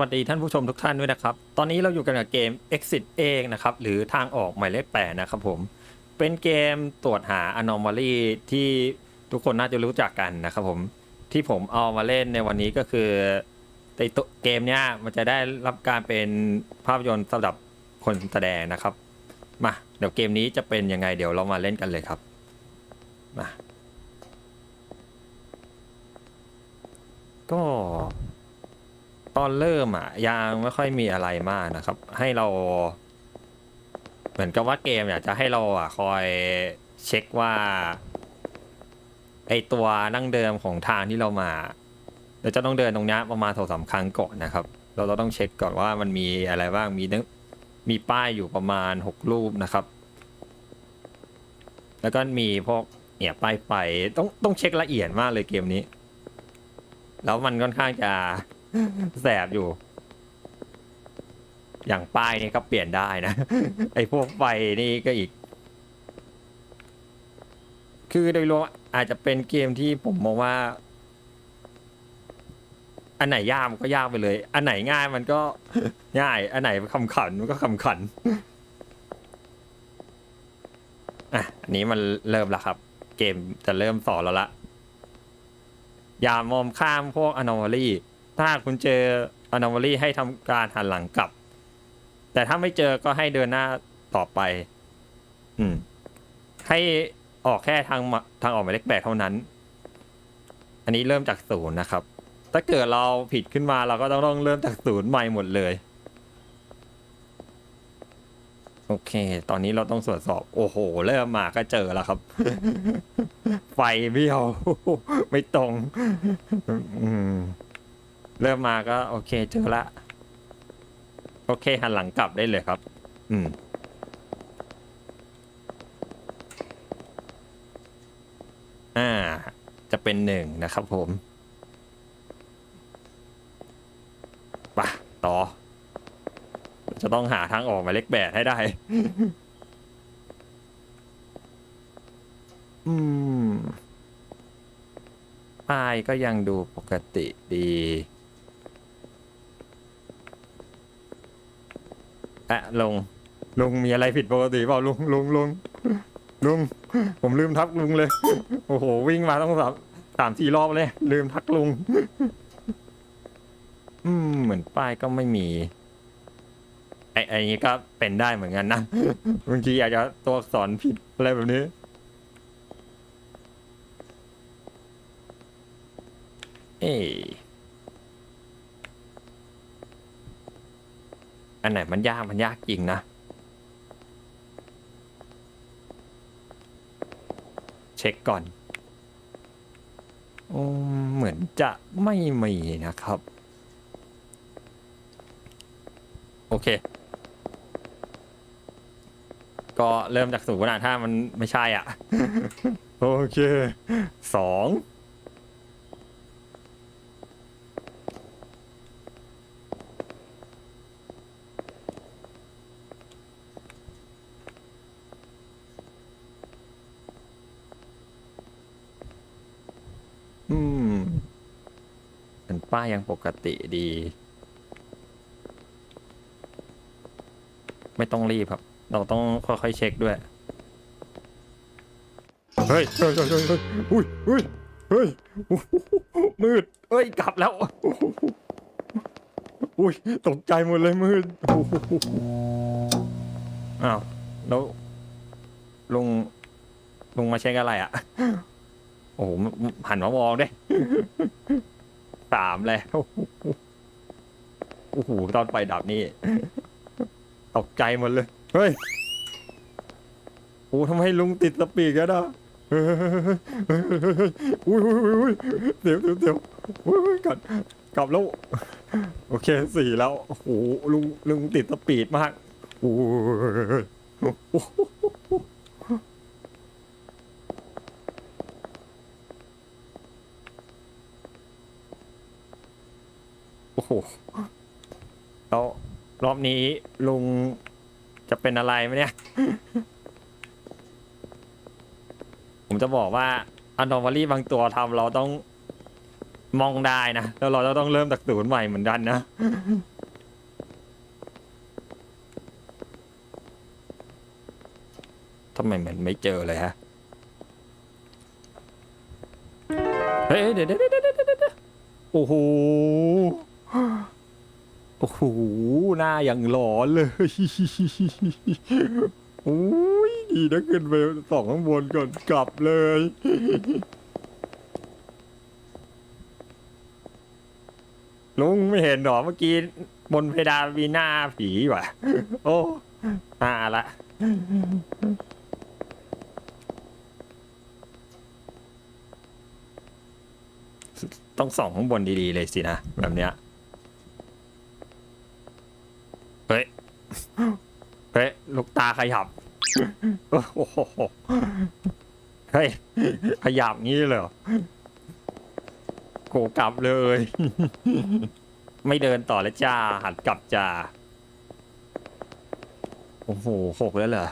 วัสดีท่านผู้ชมทุกท่านด้วยนะครับ ตอนนี้เราอยู่กันกับเกม Exit เองนะครับ หรือทางออกหมายเลขแปดนะครับผม เป็นเกมตรวจหา anomaly ที่ทุกคนน่าจะรู้จักกันนะครับผม ที่ผมเอามาเล่นในวันนี้ก็คือในตัวเกมเนี้ยมันจะได้รับการเป็นภาพยนตร์สำหรับคนแสดงนะครับ มา เดี๋ยวเกมนี้จะเป็นยังไงเดี๋ยวเรามาเล่นกันเลยครับ มา ก็ ตอนเริ่มอะยังไม่ค่อยมีอะไรมากนะครับ ให้เรา เหมือนกับว่าเกมอยากจะให้เราอะคอยเช็คว่า ไอตัวนั่งเดิมของทางที่เรามาเราจะต้องเดินตรงนี้ประมาณสองสามครั้งก่อนนะครับ เราเราต้องเช็คก่อนว่ามันมีอะไรบ้างมีมีป้ายอยู่ประมาณหกรูปนะครับ แล้วก็มีพวกเนี่ยป้ายไฟต้องต้องเช็คละเอียดมากเลยเกมนี้ แล้วมันค่อนข้างจะ แสบอยู่ อย่างป้ายนี่ก็เปลี่ยนได้นะ ไอ้พวกไฟนี่ก็อีก คือโดยรวมอาจจะเป็นเกมที่ผมมองว่า อันไหนยากมันก็ยากไปเลย อันไหนง่ายมันก็ง่าย อันไหนคำขันมันก็คำขัน อะอันนี้มันเริ่มแล้วครับ เกมจะเริ่มสอนแล้วละอย่ามองข้ามพวก anomaly ถ้าคุณเจอ anomaly ให้ทำการหันหลังกลับ แต่ถ้าไม่เจอก็ให้เดินหน้าต่อไป อืม ให้ออกแค่ทางมาทางออกหมายเลขแปดเท่านั้น อันนี้เริ่มจากศูนย์นะครับ ถ้าเกิดเราผิดขึ้นมาเราก็ต้องต้องเริ่มจากศูนย์ใหม่หมดเลย โอเค ตอนนี้เราต้องตรวจสอบ โอ้โห เริ่มมาก็เจอแล้วครับ ไฟเบี้ยว ไม่ตรง อืม เริ่มมาก็โอเคเจอละ โอเคหันหลังกลับได้เลยครับ อืม อ่า จะเป็นหนึ่งนะครับผมไปะต่อ จะต้องหาทางออกหมายเลขแปดให้ได้ อืมป้ายก็ยังดูปกติดี อะลุงลุงมีอะไรผิดปกติเปล่าลุงลุงลุงลุง ผมลืมทักลุงเลย โอ้โห วิ่งมาต้องสามสามสี่รอบเลย ลืมทักลุง อืม เหมือนป้ายก็ไม่มี ไอ้ไอ้นี้ก็เป็นได้เหมือนกันนะบางทีอาจจะตัวอักษรผิดอะไรแบบนี้เอ๊ อันไหนมันยากมันยากจริงนะเช็คก่อนอเหมือนจะไม่มีนะครับ โอเค ก็เริ่มจากศูนย์นะถ้ามันไม่ใช่อะ โอเคสอง อืมเป็นป้า ยยังปกติดี ไม่ต้องรีบครับ เราต้องค่อยๆเช็คด้วย เฮ้ยเฮ้ยเฮ้ยเฮ้ยเฮ้ยอุ้ยอุ้ยเฮ้ยโอ้โหมืดเอ้ย กลับแล้ว อุ้ย ตกใจหมดเลยมืดโอ้โหอ้าวแล้วลุงลุงมาเช็คอะไรอะ โอ้โหหันมามองด้วย สามเลยโอ้โหตอนไฟดับนี่ ตกใจหมดเลย เฮ้ยโอ้ทำไมลุงติดสปีดกันอะเฮ้ยเฮ้ยเฮ้ยเฮ้ยอุ้ยอุ้ยอุ้ยเดี๋ยวเดี๋ยวเดี๋ยวอุ้ยกลับกลับแล้ว โอเคสี่แล้ว โอ้โหลุงลุงติดสปีดมากโอ้ยโอ้โห โอ้โหแล้วรอบนี้ลุงจะเป็นอะไรไหมเนี่ย ผมจะบอกว่าอันดอมวารี่บางตัวทำเราต้องมองได้นะ แล้วเราจะต้องเริ่มจากศูนย์ใหม่เหมือนกันนะ ทำไมมันไม่เจอเลยฮะ เฮ้ยเดี๋ยวเดี๋ยวเดี๋ยวเดี๋ยวเดี๋ยวเดี๋ยวโอ้โห โอ้โห หน้าอย่างหลอนเลย โอ้ยดีนะขึ้นไปสองข้างบนก่อนกลับเลย ลุงไม่เห็นหรอเมื่อกี้บนเพดานมีหน้าผีว่ะ โอ้อ่าละต้องส่องข้างบนดีๆเลยสินะ แบบเนี้ย เฮ้ย เฮ้ยลูกตาขยับโอ้โหเฮ้ยขยับงี้เลยเหรอโกกลับเลย ไม่เดินต่อแล้วจ้า หันกลับจ้า โอ้โหหกแล้วเหรอ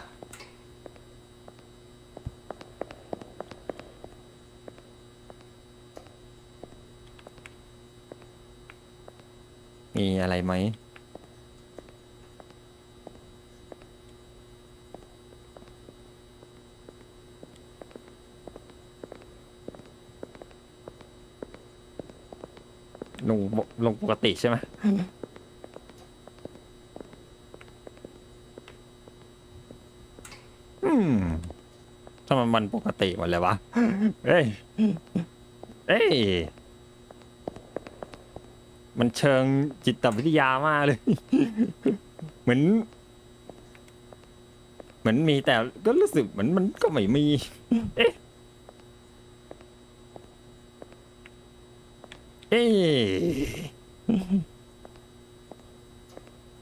มีอะไรไหม ลงลงปกติใช่ไหมอืมทำไมมันปกติหมดเลยวะ เอ้ย เอ้ย มันเชิงจิตวิทยามากเลย เหมือน เหมือนมีแต่ก็รู้สึกเหมือนมันก็ไม่มี เอ๊ะ เอ้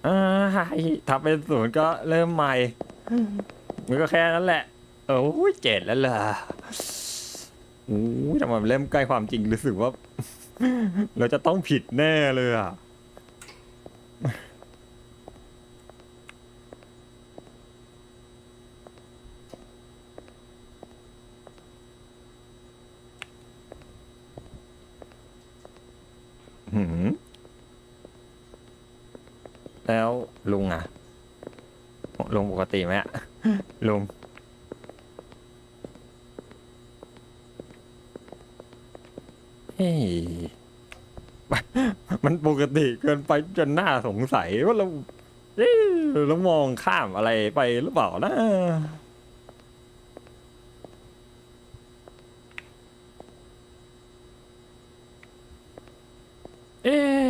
อาถ้าเป็นศูนย์ก็เริ่มใหม่ มันก็แค่นั้นแหละ โอ้ยเจ็ดแล้วล่ะโอ้ยทำไมเริ่มใกล้ความจริงรู้สึกว่า เราจะต้องผิดแน่เลยอะ หืมแล้วลุงอะ ลุงปกติไหมอะลุง เฮ้ยมันปกติเกินไปจนน่าสงสัยว่าเราเอ๊ะเรามองข้ามอะไรไปหรือเปล่านะ เอ๊ะ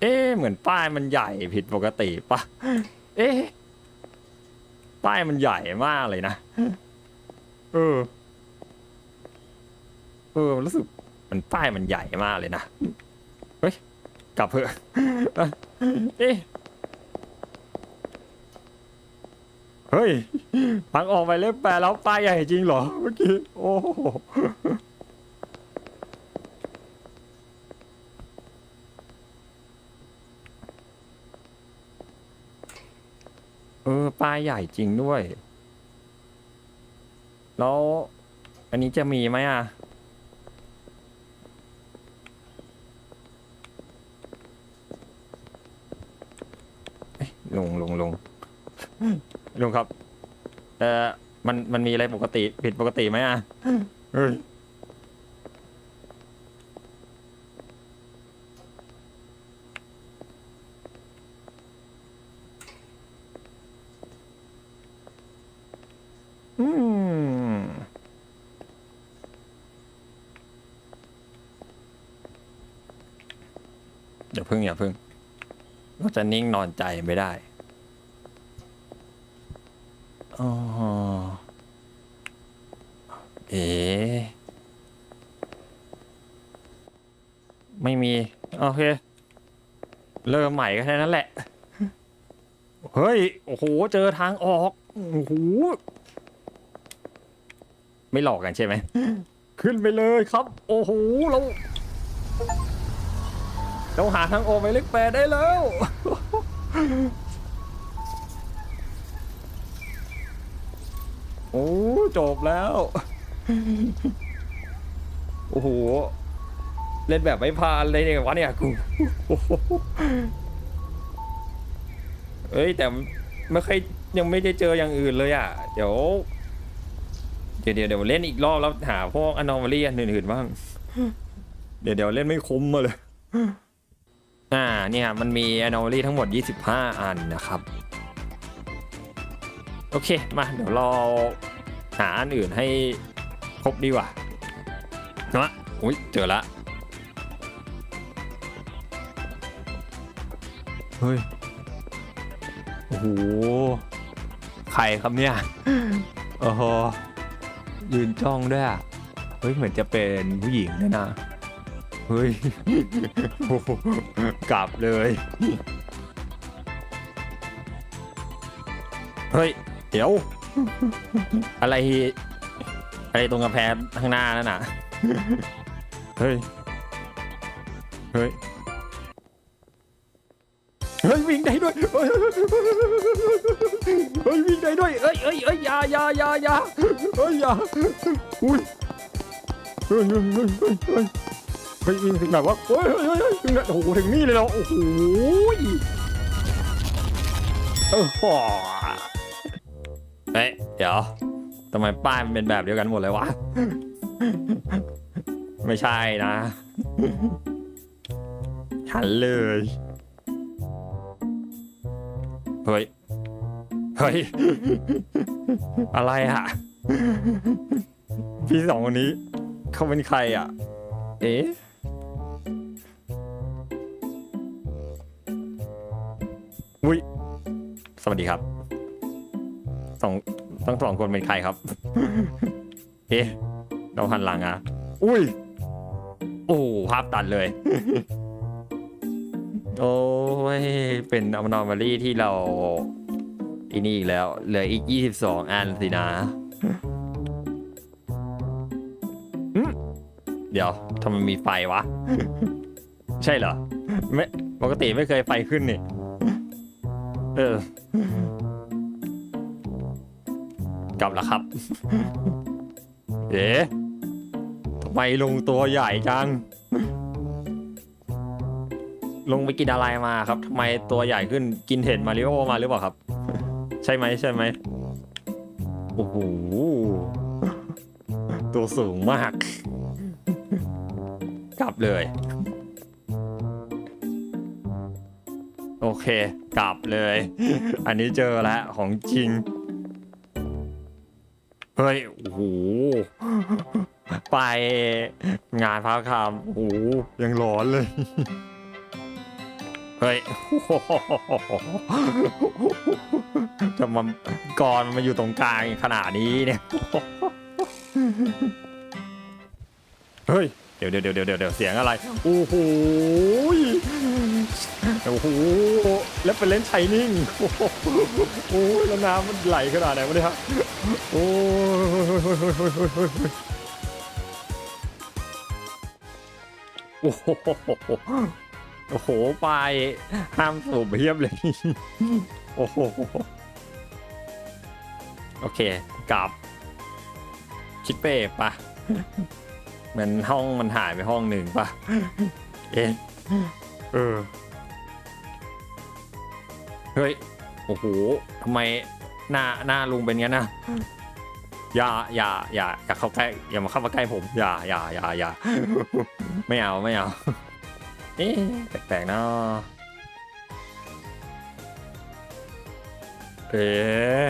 เอ๊ะเห มือนป้ายมันใหญ่ผิดปกติปะเอ๊ะป้ายมันใหญ่มากเลยนะเออเออรู้สึกมันป้ายมันใหญ่มากเลยนะเฮ้ยกลับเถอะเอ๊ะเฮ้ยพังออกไปเล็บแปลแล้วป้ายใหญ่จริงเหรอเมื่อกี้โอ้ ป้ายใหญ่จริงด้วย แล้ว อันนี้จะมีไหมอะ ลงลงลงลงครับ เอ่อมันมันมีอะไรปกติผิดปกติไหมอะ อย่าพึ่งอย่าพึ่ง เราจะนิ่งนอนใจไม่ได้อ๋อเอ๋ไม่มี โอเค เริ่มใหม่ก็แค่นั้นแหละ เฮ้ย โอ้โห เจอทางออก โอ้โห ไม่หลอกกันใช่ไหม ขึ้นไปเลยครับ โอ้โห เรา เราหาทางออกไปเล็กแปดได้แล้ว โอ้จบแล้ว โอ้โห เล่นแบบไม่พานเลยเนี่ยวะเนี่ยกูเอ้ย แต่ไม่เคยยังไม่ได้เจออย่างอื่นเลยอะ เดี๋ยว เดี๋ยวเดี๋ยวเล่นอีกรอบแล้วหาพวกอนอม a ลี่อันอื่นๆบ้าง เดี๋ยวเดี๋ยวเล่นไม่คุ้มมาเลย อ่าเนี่ยมันมี anomaly ทั้งหมด 25 อันนะครับ โอเค มาเดี๋ยวเราหาอันอื่นให้ครบดีกว่าเนาะอุ้ยเจอละเฮ้ย โอ้โห ใครครับเนี่ย โอ้โห ยืนจ้องด้วยอะเฮ้ย เหมือนจะเป็นผู้หญิงด้วยนะ เฮ้ยโอ้โหกลับเลย เฮ้ย เดี๋ยว อะไร อะไรตรงกำแพงข้างหน้านั่นน่ะ เฮ้ย เฮ้ย เฮ้ยวิ่งได้ด้วย เฮ้ยเฮ้ยวิ่งได้ด้วยเอ้ยเอ้ยเอ้ยอยาอยาอยาอยาเฮ้ยอยาอุ้ยเฮ้ยเฮ้ยเฮ้ยเฮ้ย ฮ้ยเฮ้ยวิ่งถึงแบบว่าเฮ้ยเฮ้ยเฮ้ยถึงไหนโอ้โหถึงนี่เลยเหรอโอ้โหเออห่อเฮ้ยเดี๋ยวทำไมป้ายมันเป็นแบบเดียวกันหมดเลยวะ ไม่ใช่นะฉันเลย เฮ้ย เฮ้ย อะไรอะ พี่สองคนนี้ เขาเป็นใครอะ เอ๊ะ วัสดีครับสองทั้งสองคนเป็นใครครับ เอ๊ะเราหันหลังอะ อุ้ย โอ้ภาพตัดเลย โอ้ย เป็นอ n o m a l y ที่เราอีนี่อีกแล้ว เหลืออีก 22 อันสินะเดี๋ยวทำไมมีไฟวะ ใช่เหรอ ไม่ ปกติไม่เคยไฟขึ้นนี่ เออ กลับแล้วครับ เอ๊ะทำไมลงตัวใหญ่จัง ลงไปกินอะไรมาครับทำไมตัวใหญ่ขึ้นกินเห็ดมาริโอมาหรือเปล่าครับ ใช่ไหมใช่ไหมโอ้โหตัวสูงมาก กลับเลย โอเค กลับเลย อันนี้เจอแล้วของจริง เฮ้ย โอ้โห ไปงานพระคามโอ้โห ยังร้อนเลย เฮ้ยจะมากรมาอยู่ตรงกลางขนาดนี้เนี่ย เฮ้ย เดี๋ยวเดี๋ยวเดี๋ยวเดี๋ยวเดี๋ยวเสียงอะไร โอ้โห โอ้โหแล้วเป็นเล่นไชนิ่งโอ้โหแล้วน้ำมันไหลขนาดไหนวะเนี่ยฮะโอ้โอ้โหโอ้โหปลายห้ามสูบเพียบเลยโอ้โหโอเคกลับคิดเป้ปะเหมือนห้องมันหายไปห้องหนึ่งปะเอ๊ะ เออ เฮ้ย โอ้โหทำไมหน้าหน้าลุงเป็นงั้นนะ อย่า อย่า อย่า อย่าเข้าใกล้ อย่ามาเข้ามาใกล้ผม อย่า อย่า อย่า อย่า ไม่เอา ไม่เอา เอ๊ะแปลกๆเนาะเอ๊ะ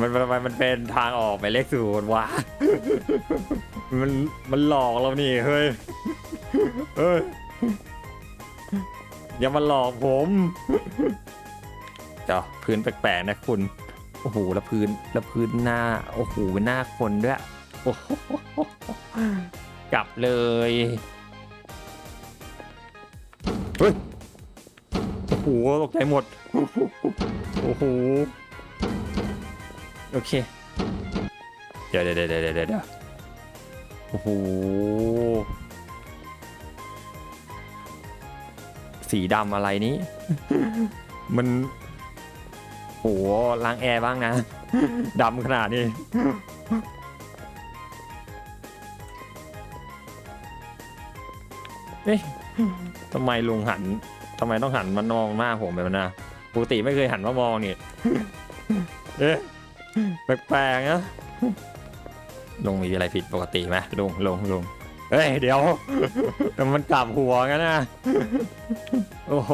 มันมันมันมันเป็นทางออกไปเลขศูนย์ว่ะมัน มันหลอกเรานี่ เฮ้ย เฮ้ย อย่ามาหลอกผมเดี๋ยวพื้นแปลกๆนะคุณ โอ้โหแล้วพื้นแล้วพื้นหน้า โอ้โหหน้าคนด้วยโอ้โหกลับเลยเฮ้ยโอ้โหตกใจหมดโอ้โหโอเค เดี๋ยวเดี๋ยวเดี๋ยวเดี๋ยวเดี๋ยวโอ้โห สีดำอะไรนี้ มันโอ้โหล้างแอร์บ้างนะดำขนาดนี้เอ๊ะทำไมลุงหันทำไมต้องหันมามองหน้าผมแบบนั้นนะปกติไม่เคยหันมามองนี่เอ๊ะแปลกๆนะลุงมีอะไรผิดปกติไหมลุงลุงลุง เฮ้ยเดี๋ยว มันกลับหัวงั้นนะ โอ้โห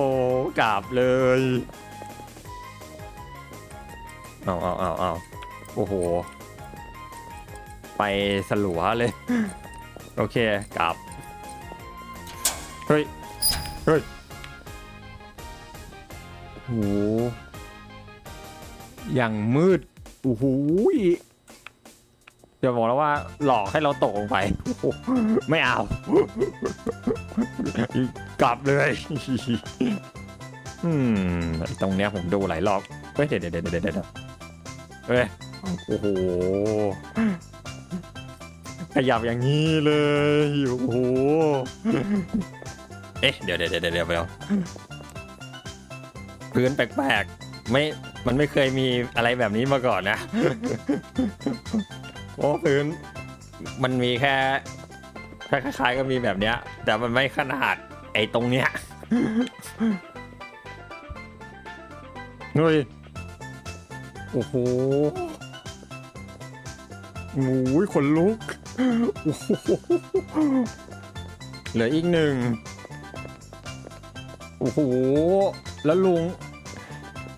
กลับเลยเอาเอาเอาเอาโอ้โห ไปสลัวเลย โอเคกลับ เฮ้ย เฮ้ยโหอย่างมืด โอ้โห อยจะบอกแล้วว่าหลอกให้เราตกลงไป ไม่เอา กลับเลย อืม ตรงเนี้ยผมดูหลายรอบเฮ้ยเดี๋ยวเดี๋ยวเดี๋ยวเดี๋ยวเฮ้ย โอ้โห ขยับอย่างนี้เลย โอ้โห เอ๊ะ เดี๋ยวเดี๋ยวเดี๋ยวเดี๋ยวเดี๋ยวพื้นแปลกๆ ไม่ มันไม่เคยมีอะไรแบบนี้มาก่อนนะ โอ้พื้นมันมีแค่แค่คล้ายๆก็มีแบบเนี้ย แต่มันไม่ขนาดไอ้ตรงเนี้ยเฮ้ยโอ้โหโอ้ยขนลุกเหลืออีกหนึ่งโอ้โหแล้วลุง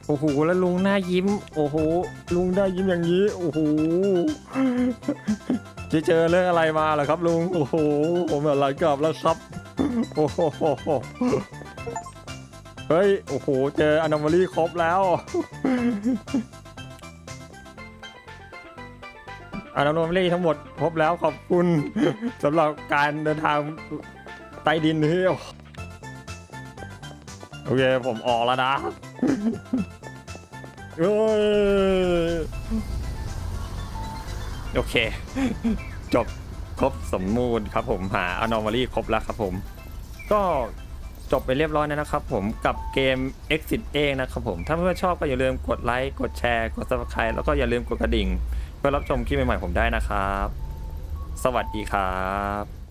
โอ้โหแล้วลุงหน้ายิ้ม โอ้โหลุงได้ยิ้มอย่างนี้ โอ้โหจะเจอเรื่องอะไรมาเหรอครับลุงโอ้โหผมอะไรกลับแล้วครับโอ้โหเฮ้ยโอ้โหเจออนอม a ลี่ครบแล้วอนอม a ลี่ทั้งหมดครบแล้วขอบคุณสำหรับการเดินทางใต้ดินนี้โอเคผมออกแล้วนะ เอ้ยโอเค จบครบสมมูลครับผมหาอนอม a ลี่ครบแล้วครับผม ก็จบไปเรียบร้อยแล้วนะครับผมกับเกม Exit เองนะครับผม ถ้าเพื่อนๆชอบก็อย่าลืมกดไลค์ กดแชร์ กด subscribe แล้วก็อย่าลืมกดกระดิ่ง เพื่อรับชมคลิปใหม่ๆผมได้นะครับ สวัสดีครับ